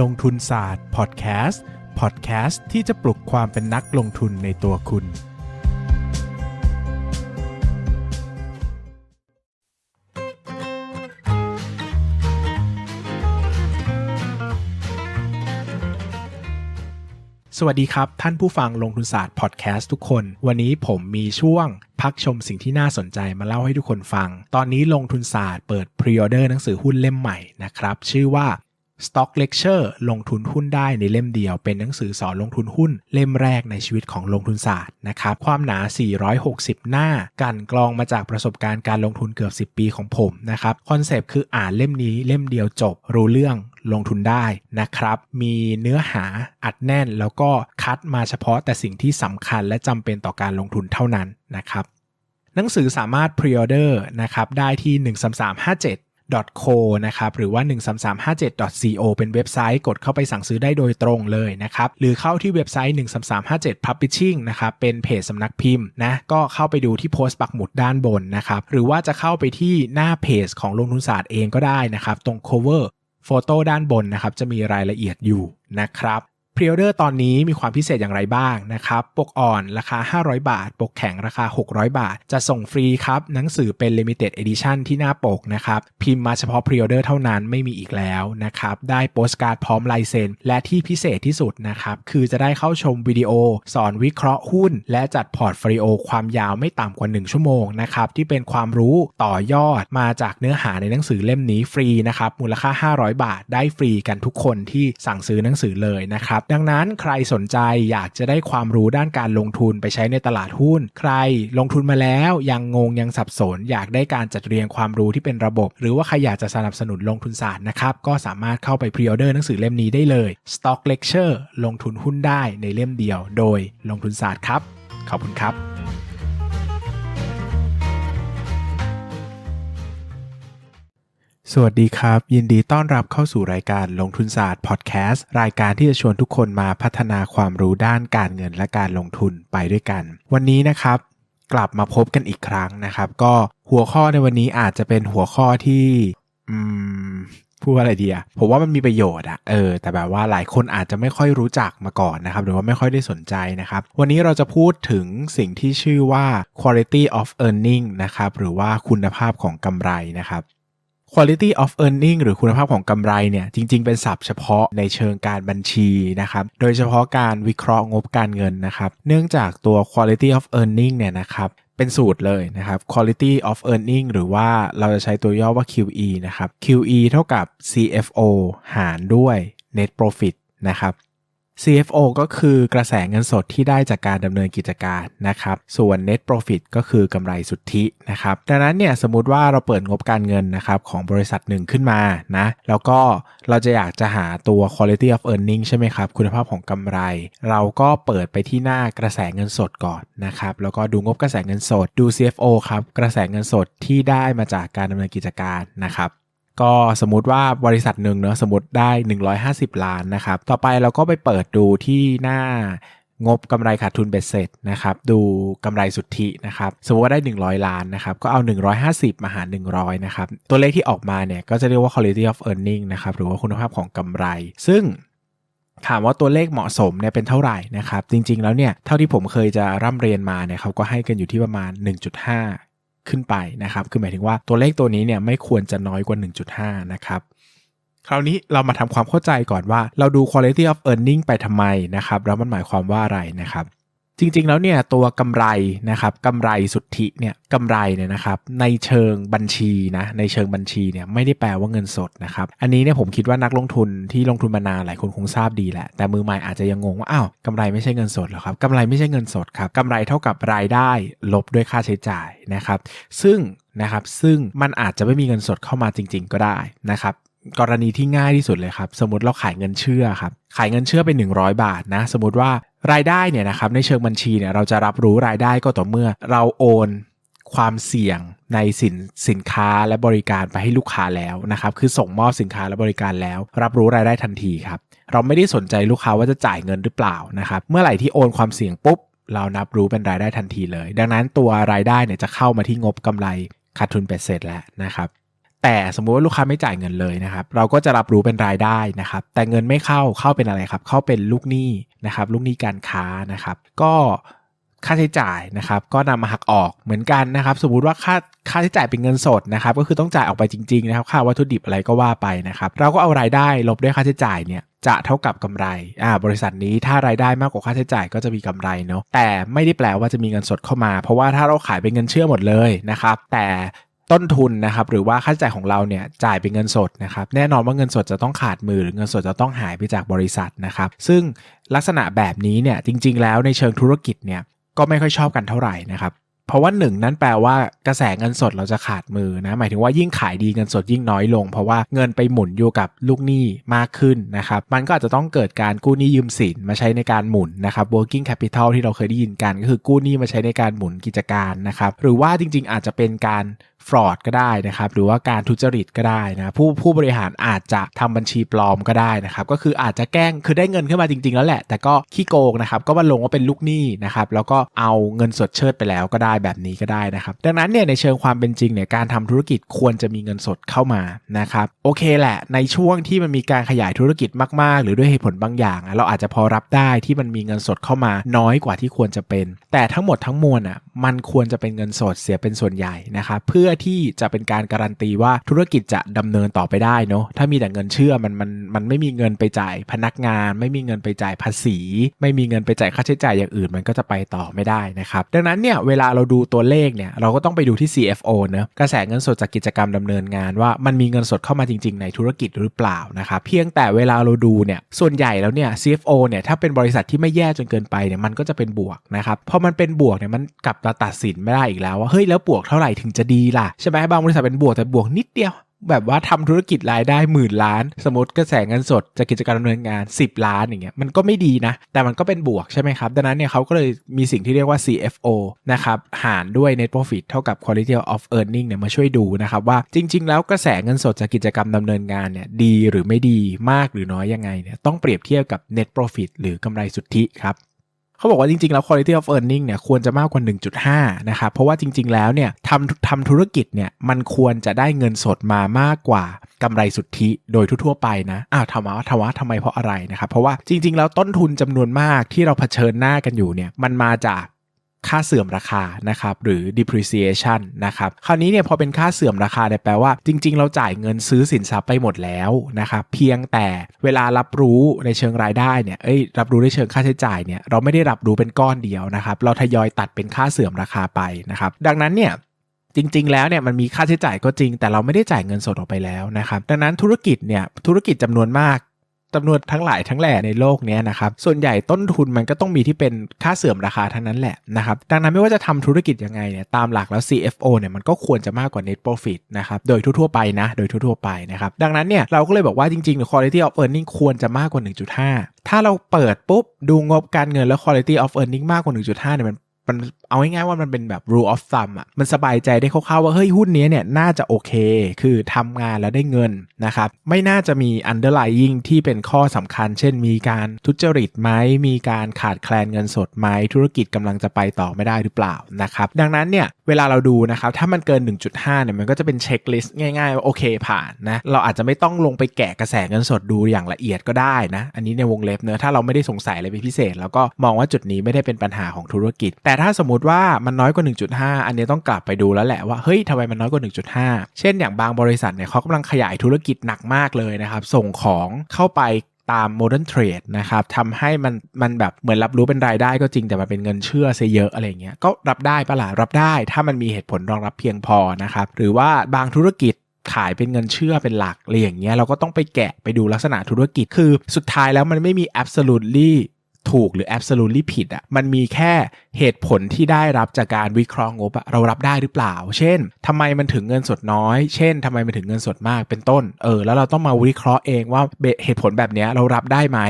ลงทุนศาสตร์พอดแคสต์พอดแคสต์ที่จะปลุกความเป็นนักลงทุนในตัวคุณ สวัสดีครับ ท่านผู้ฟังลงทุนศาสตร์พอดแคสต์ทุกคน วันนี้ผมมีช่วงพักชมสิ่งที่น่าสนใจมาเล่าให้ทุกคนฟัง ตอนนี้ลงทุนศาสตร์เปิดพรีออเดอร์หนังสือหุ้นเล่มใหม่นะครับ ชื่อว่า Stock Lecture ลงทุนหุ้นได้ในเล่มเดียว เป็นหนังสือสอนลงทุนหุ้นเล่มแรกในชีวิตของลงทุนศาสตร์นะครับความหนา 460 หน้า กันกรองมาจากประสบการณ์การลงทุนเกือบ 10 ปีของผมนะครับคอนเซปต์คืออ่านเล่มนี้เล่มเดียวจบรู้เรื่องลงทุนได้นะครับ มีเนื้อหาอัดแน่นแล้วก็คัดมาเฉพาะแต่สิ่งที่สำคัญและจำเป็นต่อการลงทุนเท่านั้นนะครับหนังสือสามารถพรีออเดอร์นะครับได้ที่ 13357 .co นะครับหรือว่า 13357.co เป็นเว็บไซต์กดเข้าไปสั่งซื้อได้โดยตรงเลยนะครับหรือเข้าที่เว็บไซต์ 13357 Publishing นะครับเป็นเพจสำนักพิมพ์นะก็เข้าไปดูที่โพสต์ปักหมุดด้านบนนะครับหรือว่าจะเข้าไปที่หน้าเพจของลงทุนศาสตร์เองก็ได้นะครับตรง cover โฟโต้ด้านบนนะครับจะมีรายละเอียดอยู่นะครับ พรีออเดอร์ตอนนี้มีความพิเศษอย่างไรบ้างนะครับ ปกอ่อนราคา 500 บาท ปกแข็งราคา 600 บาท จะส่งฟรีครับ หนังสือเป็น Limited Edition ที่หน้าปกนะครับ พิมพ์มาเฉพาะพรีออเดอร์เท่านั้นไม่มีอีกแล้วนะครับ ได้โปสการ์ดพร้อมลายเซ็น และที่พิเศษที่สุดนะครับ คือจะได้เข้าชมวิดีโอ สอนวิเคราะห์หุ้น และจัดพอร์ตฟลิโอความยาวไม่ต่ำกว่า 1 ชั่วโมงนะครับที่เป็นความรู้ต่อยอดมาจากเนื้อหาในหนังสือเล่มนี้ฟรีนะครับมูลค่า 500 บาท ได้ฟรีกันทุกคนที่สั่งซื้อหนังสือเลยนะครับดังนั้นใครสนใจอยากจะได้ความรู้ด้านการลงทุนไปใช้ในตลาดหุ้น ใครลงทุนมาแล้วยังงงยังสับสน อยากได้การจัดเรียงความรู้ที่เป็นระบบ หรือว่าใครอยากจะสนับสนุนลงทุนศาสตร์นะครับก็สามารถเข้าไปพรีออเดอร์หนังสือเล่มนี้ได้เลย Stock Lecture ลงทุนหุ้นได้ในเล่มเดียว โดยลงทุนศาสตร์ครับ ขอบคุณครับ สวัสดีครับ ยินดีต้อนรับเข้าสู่รายการลงทุนศาสตร์พอดแคสต์รายการที่จะชวนทุกคนมาพัฒนาความรู้ด้านการเงินและการลงทุนไปด้วยกัน วันนี้นะครับ กลับมาพบกันอีกครั้งนะครับ ก็หัวข้อในวันนี้อาจจะเป็นหัวข้อที่อืมพูดว่าอะไรดีอะผมว่ามันมีประโยชน์อะเออแต่แบบว่าหลายคนอาจจะไม่ค่อยรู้จักมาก่อนนะครับ หรือว่าไม่ค่อยได้สนใจนะครับ วันนี้เราจะพูดถึงสิ่งที่ชื่อว่า quality of earning นะครับ หรือว่าคุณภาพของกำไรนะครับ quality of earning หรือคุณภาพของกำไรเนี่ยจริง ๆ เป็นศัพท์เฉพาะในเชิงการบัญชีนะครับโดยเฉพาะการวิเคราะห์งบการเงินนะครับเนื่องจากตัว quality of earning เนี่ยนะครับเป็นสูตรเลยนะครับ quality of earning หรือว่าเราจะใช้ตัวย่อว่า QE นะครับ QE เท่ากับ CFO หารด้วย net profit นะครับ CFO ก็คือกระแสเงินสดที่ได้จากการดำเนินกิจการนะครับ ส่วน net profit ก็คือกำไรสุทธินะครับ ดังนั้นเนี่ยสมมุติว่าเราเปิดงบการเงินนะครับของบริษัทหนึ่งขึ้นมานะ แล้วก็เราจะอยากจะหาตัว quality of earning ใช่ไหมครับ คุณภาพของกำไร เราก็เปิดไปที่หน้ากระแสเงินสดก่อนนะครับ แล้วก็ดูงบกระแสเงินสด ดู CFO ครับ กระแสเงินสดที่ได้มาจากการดำเนินกิจการนะครับ ก็สมมติว่าบริษัทหนึ่งเนอะสมมติได้ 150 ล้านนะครับ ต่อไปเราก็ไปเปิดดูที่หน้างบกำไรขาดทุนเบ็ดเสร็จนะครับดูกำไรสุทธินะครับสมมติว่าได้ 100 ล้านนะครับก็เอา 150 มาหาร 100นะครับตัวเลขที่ออกมาเนี่ยก็จะเรียกว่า quality of earning นะครับหรือว่าคุณภาพของกำไร ซึ่งถามว่าตัวเลขเหมาะสมเนี่ยเป็นเท่าไหร่นะครับจริงๆแล้วเนี่ยเท่าที่ผมเคยจะร่ำเรียนมาเนี่ยเขาก็ให้กันอยู่ที่ประมาณ 1.5 ขึ้นไปนะครับ คือหมายถึงว่าตัวเลขตัวนี้เนี่ยไม่ควรจะน้อยกว่า 1.5 นะครับ คราวนี้เรามาทำความเข้าใจก่อนว่าเราดู quality of earning ไปทำไมนะครับ แล้วมันหมายความว่าอะไรนะครับ จริงๆแล้วเนี่ยตัวกำไรนะครับกำไรสุทธิเนี่ยกำไรเนี่ยนะครับในเชิงบัญชีนะในเชิงบัญชีเนี่ยไม่ได้แปลว่าเงินสดนะครับอันนี้เนี่ยผมคิดว่านักลงทุนที่ลงทุนมานานหลายคนคงทราบดีแหละแต่มือใหม่อาจจะยังงงว่าอ้าวกำไรไม่ใช่เงินสดเหรอครับกำไรไม่ใช่เงินสดครับกำไรเท่ากับรายได้ลบด้วยค่าใช้จ่ายนะครับ ซึ่งนะครับซึ่งมันอาจจะไม่มีเงินสดเข้ามาจริง ๆ ก็ได้นะครับ กรณีที่ง่ายที่สุดเลยครับ สมมติเราขายเงินเชื่อครับ ขายเงินเชื่อไป100 บาทนะ สมมติว่ารายได้เนี่ยนะครับในเชิงบัญชีเนี่ยเราจะรับรู้รายได้ก็ต่อเมื่อเราโอนความเสี่ยงในสินสินค้าและบริการไปให้ลูกค้าแล้วนะครับ คือส่งมอบสินค้าและบริการแล้ว รับรู้รายได้ทันทีครับ เราไม่ได้สนใจลูกค้าว่าจะจ่ายเงินหรือเปล่านะครับ เมื่อไหร่ที่โอนความเสี่ยงปุ๊บ เรานับรู้เป็นรายได้ทันทีเลย ดังนั้นตัวรายได้เนี่ยจะเข้ามาที่งบกำไรขาดทุนเป็ดเสร็จแล้วนะครับ แต่สมมุติว่าลูกค้าไม่จ่ายเงินเลยนะครับเราก็จะรับรู้เป็นรายได้นะครับ แต่เงินไม่เข้าเข้าเป็นอะไรครับ เข้าเป็นลูกหนี้นะครับลูกหนี้การค้านะครับ ก็ค่าใช้จ่ายนะครับ ก็นำมาหักออกเหมือนกันนะครับ สมมุติว่าค่าค่าใช้จ่ายเป็นเงินสดนะครับ ก็คือต้องจ่ายออกไปจริงๆนะครับ ค่าวัตถุดิบอะไรก็ว่าไปนะครับ เราก็เอารายได้ลบด้วยค่าใช้จ่ายเนี่ยจะเท่ากับกำไรอ่าบริษัทนี้ถ้ารายได้มากกว่าค่าใช้จ่ายก็จะมีกำไรเนาะแต่ไม่ได้แปลว่าจะมีเงินสดเข้ามา เพราะว่าถ้าเราขายเป็นเงินเชื่อหมดเลยนะครับ แต่ ต้นทุนนะครับหรือว่าค่าใช้จ่ายของเราเนี่ยจ่ายเป็นเงินสดนะครับแน่นอนว่าเงินสดจะต้องขาดมือหรือเงินสดจะต้องหายไปจากบริษัทนะครับซึ่งลักษณะแบบนี้เนี่ยจริง ๆ แล้วในเชิงธุรกิจเนี่ยก็ไม่ค่อยชอบกันเท่าไหร่นะครับเพราะว่าหนึ่งนั้นแปลว่ากระแสเงินสดเราจะขาดมือนะหมายถึงว่ายิ่งขายดีเงินสดยิ่งน้อยลง เพราะว่าเงินไปหมุนอยู่กับลูกหนี้มากขึ้นนะครับมันก็อาจจะต้องเกิดการกู้หนี้ยืมสินมาใช้ในการหมุนนะครับ working capital ที่เราเคยได้ยินกัน ก็คือกู้หนี้มาใช้ในการหมุนกิจการนะครับหรือว่าจริง ๆ อาจจะเป็นการ ฟรอดก็ได้นะครับ หรือว่าการทุจริตก็ได้นะผู้ผู้บริหารอาจจะทำบัญชีปลอมก็ได้นะครับ ก็คืออาจจะแกล้งคือได้เงินขึ้นมาจริง ๆ แล้วแหละ แต่ก็ขี้โกงนะครับ ก็มาลงว่าเป็นลูกหนี้นะครับ แล้วก็เอาเงินสดเชิดไปแล้วก็ได้แบบนี้ก็ได้นะครับ ดังนั้นเนี่ยในเชิงความเป็นจริงเนี่ยการทำธุรกิจควรจะมีเงินสดเข้ามานะครับโอเคแหละ ในช่วงที่มันมีการขยายธุรกิจมาก ๆ หรือด้วยเหตุผลบางอย่าง เราอาจจะพอรับได้ที่มันมีเงินสดเข้ามาน้อยกว่าที่ควรจะเป็น แต่ทั้งหมดทั้งมวลอะมันควรจะเป็นเงินสดเสียเป็นส่วนใหญ่นะครับเพื่อที่จะเป็นการการันตีว่าธุรกิจจะดำเนินต่อไปได้เนาะถ้ามีแต่เงินเชื่อมันมันมันไม่มีเงินไปจ่ายพนักงาน ไม่มีเงินไปจ่ายภาษี ไม่มีเงินไปจ่ายค่าใช้จ่ายอย่างอื่น มันก็จะไปต่อไม่ได้นะครับดังนั้นเนี่ยเวลาเราดูตัวเลขเนี่ยเราก็ต้องไปดูที่ CFO เนะกระแสเงินสดจากกิจกรรมดำเนินงานว่ามันมีเงินสดเข้ามาจริง ๆ ในธุรกิจหรือเปล่านะครับเพียงแต่เวลาเราดูเนี่ยส่วนใหญ่แล้วเนี่ย CFO เนี่ยถ้าเป็นบริษัทที่ไม่แย่จนเกินไปเนี่ยมันก็จะเป็นบวกนะครับพอมันเป็นบวกเนี่ยมันกลับมาตัดสินไม่ได้อีกแล้วว่าเฮ้ยแล้วบวกเท่าไหร่ถึงจะดีล่ะใช่ไหมบางบริษัทเป็นบวกแต่บวกนิดเดียว แบบว่าทำธุรกิจรายได้หมื่นล้าน สมมติกระแสเงินสดจากกิจการดำเนินงาน 10 ล้านอย่างเงี้ยมันก็ไม่ดีนะ แต่มันก็เป็นบวกใช่ไหมครับ ดังนั้นเนี่ยเขาก็เลยมีสิ่งที่เรียกว่า CFO นะครับหารด้วย net profit เท่ากับ quality of earning เนี่ยมาช่วยดูนะครับว่าจริง ๆ แล้วกระแสเงินสดจากกิจกรรมดำเนินงานเนี่ยดีหรือไม่ดีมากหรือน้อยยังไงเนี่ยต้องเปรียบเทียบกับ net profit หรือกำไรสุทธิครับ เขาบอกว่าจริง ๆ แล้ว quality of earning เนี่ยควรจะมากกว่า 1.5 นะครับ เพราะว่าจริง ๆ แล้วเนี่ยทำทำธุรกิจเนี่ยมันควรจะได้เงินสดมามากกว่ากำไรสุทธิโดยทั่ว ๆ ไปนะ อ้าวทำไมทำไมทำไมเพราะอะไรนะครับ เพราะว่าจริง ๆ แล้วต้นทุนจำนวนมากที่เราเผชิญหน้ากันอยู่เนี่ยมันมาจาก ค่าเสื่อมราคานะครับหรือ depreciation นะครับคราวนี้เนี่ยพอเป็นค่าเสื่อมราคาเนี่ยแปลว่าจริง ๆ เราจ่ายเงินซื้อสินทรัพย์ไปหมดแล้วนะครับเพียงแต่เวลารับรู้ในเชิงรายได้เนี่ยเอ้ยรับรู้ในเชิงค่าใช้จ่ายเนี่ยเราไม่ได้รับรู้เป็นก้อนเดียวนะครับเราทยอยตัดเป็นค่าเสื่อมราคาไปนะครับดังนั้นเนี่ยจริง ๆ แล้วเนี่ยมันมีค่าใช้จ่ายก็จริง แต่เราไม่ได้จ่ายเงินสดออกไปแล้วนะครับดังนั้นธุรกิจเนี่ยธุรกิจจำนวนมาก จำนวนทั้งหลายทั้งแหล่ในโลกนี้นะครับ ส่วนใหญ่ต้นทุนมันก็ต้องมีที่เป็นค่าเสื่อมราคาทั้งนั้นแหละนะครับ ดังนั้นไม่ว่าจะทำธุรกิจยังไงเนี่ยตามหลักแล้ว CFO เนี่ยมันก็ควรจะมากกว่า net profit นะครับ โดยทั่วๆไปนะ โดยทั่วๆไปนะครับ ดังนั้นเนี่ยเราก็เลยบอกว่าจริงๆ quality of earning ควรจะมากกว่า 1.5 ถ้าเราเปิดปุ๊บดูงบการเงินแล้ว quality of earning มากกว่า 1.5เนี่ยมัน มันเอาง่ายๆว่ามันเป็นแบบ rule of thumb อะมันสบายใจได้คร่าวๆว่า เฮ้ย หุ้นนี้เนี่ยน่าจะโอเค คือทำงานแล้วได้เงินนะครับ ไม่น่าจะมี underlying ที่เป็นข้อสำคัญ เช่น มีการทุจริตไหม มีการขาดแคลนเงินสดไหม ธุรกิจกำลังจะไปต่อไม่ได้หรือเปล่านะครับ ดังนั้นเนี่ยเวลาเราดูนะครับ ถ้ามันเกิน 1.5เนี่ยมันก็จะเป็นเช็คลิสต์ง่ายๆว่าโอเคผ่านนะ เราอาจจะไม่ต้องลงไปแกะกระแสเงินสดดูอย่างละเอียดก็ได้นะ อันนี้ในวงเล็บเนอะถ้าเราไม่ได้สงสัยอะไรเป็นพิเศษ แล้วก็มองว่าจุดนี้ไม่ได้เป็นปัญหาของธุรกิจ แต่ถ้าสมมติว่ามันน้อยกว่า 1.5 อันนี้ต้องกลับไปดูแล้วแหละว่าเฮ้ยทำไมมันน้อยกว่า 1.5 เช่นอย่างบางบริษัทเนี่ยเขากำลังขยายธุรกิจหนักมากเลยนะครับส่งของเข้าไป ตามโมเดิร์นเทรดนะครับทำให้มันมันแบบเหมือนรับรู้เป็นรายได้ก็จริงแต่มันเป็นเงินเชื่อซะเยอะอะไรเงี้ยก็รับได้ปะล่ะรับได้ ถ้ามันมีเหตุผลรองรับเพียงพอนะครับหรือว่าบางธุรกิจขายเป็นเงินเชื่อเป็นหลักอะไรอย่างเงี้ยเราก็ต้องไปแกะไปดูลักษณะธุรกิจคือสุดท้ายแล้วมันไม่มี absolutely ถูกหรือ absolutely ผิดอะ่ะมันมีแค่เหตุผลที่ได้รับจากการวิเคราะห์งบอะเรารับได้หรือเปล่า เช่นทำไมมันถึงเงินสดน้อย เช่นทำไมมันถึงเงินสดมากเป็นต้น เออ แล้วเราต้องมาวิเคราะห์เองว่าเหตุผลแบบนี้เรารับได้ไหม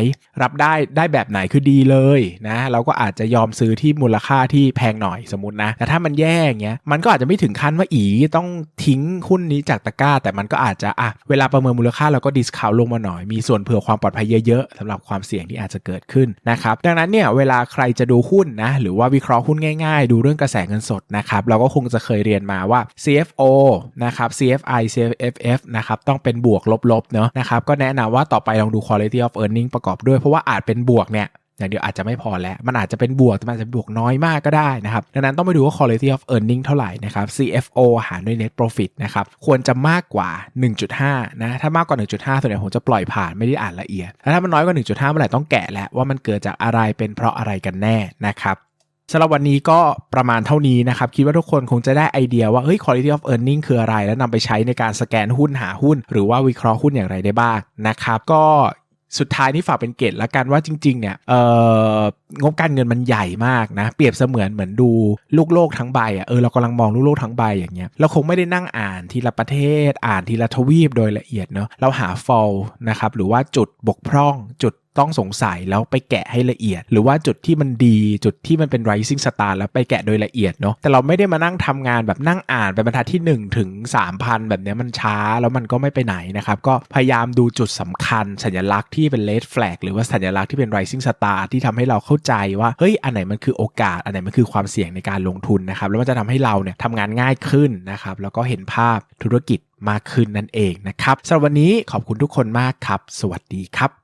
รับได้ได้แบบไหนคือดีเลยนะ เราก็อาจจะยอมซื้อที่มูลค่าที่แพงหน่อยสมมตินะ แต่ถ้ามันแย่เงี้ย มันก็อาจจะไม่ถึงขั้นว่าอีต้องทิ้งหุ้นนี้จากตะกร้า แต่มันก็อาจจะอะเวลาประเมินมูลค่าเราก็ดิสคาวลงมาหน่อย มีส่วนเผื่อความปลอดภัยเยอะๆสำหรับความเสี่ยงที่อาจจะเกิดขึ้นนะครับนะครับ ดังนั้นเนี่ยเวลาใครจะดูหุ้นนะ หรือว่าวิเคราะห์หุ้นง่าย ๆ ดูเรื่องกระแสเงินสดนะครับ เราก็คงจะเคยเรียนมาว่า CFO นะครับ CFI CFF นะครับต้องเป็นบวกลบๆเนาะนะครับก็แนะนำว่าต่อไปลองดู quality of earning ประกอบด้วยเพราะว่าอาจเป็นบวกเนี่ยอย่างเดียวอาจจะไม่พอแล้ว มันอาจจะเป็นบวก แต่มันอาจจะบวกน้อยมากก็ได้นะครับ ดังนั้นต้องไปดูว่า quality of earning เท่าไหร่นะครับ CFO หารด้วย net profit นะครับ ควรจะมากกว่า 1.5 นะ ถ้ามากกว่า 1.5 ส่วนใหญ่ผมจะปล่อยผ่านไม่ได้อ่านละเอียด แล้วถ้ามันน้อยกว่า 1.5 เมื่อไหร่ต้องแกะแล้วว่ามันเกิดจากอะไรเป็นเพราะอะไรกันแน่นะครับ สำหรับวันนี้ก็ประมาณเท่านี้นะครับ คิดว่าทุกคนคงจะได้ไอเดียว่าเฮ้ย quality of earning คืออะไร แล้วนำไปใช้ในการสแกนหุ้นหาหุ้น หรือว่าวิเคราะห์หุ้นอย่างไรได้บ้างนะครับ ก็สุดท้ายนี่ฝากเป็นเกตละกันว่าจริง ๆ เนี่ยเอ่องบการเงินมันใหญ่มากนะ เปรียบเสมือนเหมือนดูลูกโลกทั้งใบอะเออเรากำลังมองลูกโลกทั้งใบอย่างเงี้ยเราคงไม่ได้นั่งอ่านทีละประเทศ อ่านทีละทวีปโดยละเอียดเนาะเราหา fall นะครับหรือว่าจุดบกพร่องจุด ต้องสงสัยแล้วไปแกะให้ละเอียด หรือว่าจุดที่มันดีจุดที่มันเป็น rising star แล้วไปแกะโดยละเอียดเนาะแต่เราไม่ได้มานั่งทำงานแบบนั่งอ่านไปบรรทัดที่ 1 ถึง 3,000 แบบนี้มันช้าแล้วมันก็ไม่ไปไหนนะครับ ก็พยายามดูจุดสำคัญ สัญลักษณ์ที่เป็น red flag หรือว่าสัญลักษณ์ที่เป็น rising star ที่ทำให้เราเข้าใจว่าเฮ้ยอันไหนมันคือโอกาส อันไหนมันคือความเสี่ยงในการลงทุนนะครับแล้วมันจะทำให้เราเนี่ยทำงานง่ายขึ้นนะครับแล้วก็เห็นภาพธุรกิจมากขึ้นนั่นเองนะครับสำหรับวันนี้ขอบคุณทุกคนมากครับ สวัสดีครับ